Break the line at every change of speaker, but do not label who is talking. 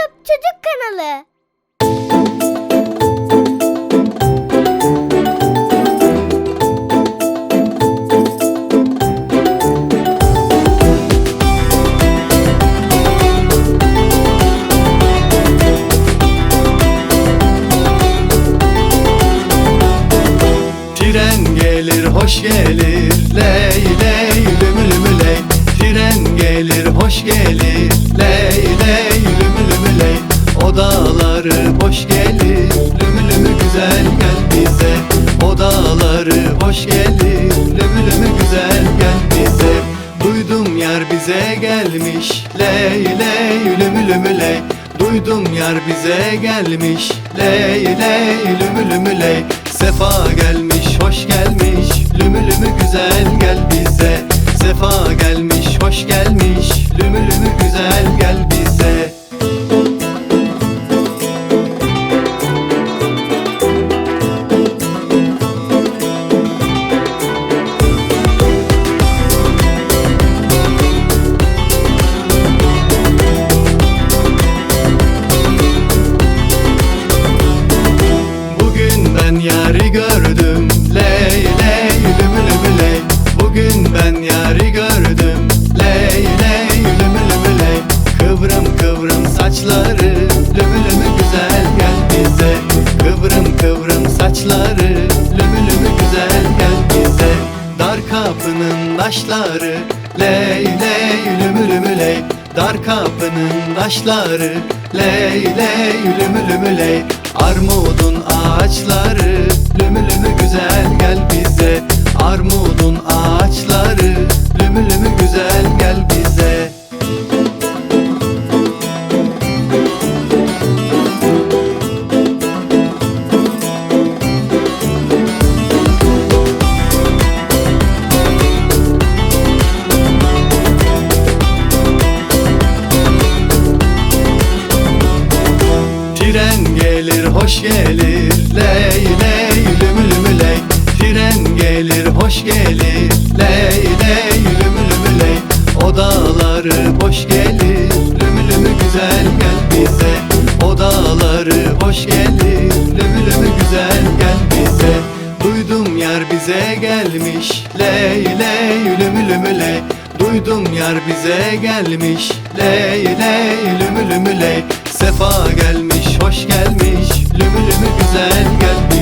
YouTube Çocuk kanalı.
Tren gelir hoş gelir. Ley ley lümü lümü ley. Tren gelir hoş gelir Odaları boş gelir. Lümü lümü güzel gel bize. Odaları hoş gelir. Lümü lümü güzel gel bize. Duydum yar bize gelmiş. Ley ley lümü lümü ley. Duydum yar bize gelmiş. Ley ley lümü lümü ley. Sefa gelmiş hoş gelmiş. Lümü lümü güzel gel bize. Sefa gelmiş hoş gelmiş ben yari gördüm. Ley ley lümü lümü ley. Bugün ben yari gördüm. Ley ley lümü lümü ley. Kıvrım kıvrım saçları Lümü lümü güzel gel bize. Kıvrım kıvrım saçları Lümü lümü güzel gel bize. Dar kapının taşları Ley ley lümü lümü ley. Dar kapının taşları Ley ley lümü lümü ley Armudun ağaçları Lümü lümü güzel gel bize gelir hoş gelir. Ley ley lümü lümü ley Tren gelir hoş gelir. Ley ley lümü lümü ley Odaları boş gelir. Lümü lümü güzel gel bize. Odaları boş gelir. Lümü lümü güzel gel bize. Duydum yar bize gelmiş. Ley ley lümü lümü ley Duydum yar bize gelmiş. Ley ley lümü lümü ley Sefa gelmiş hoş gelmiş Lümü lümü güzel gel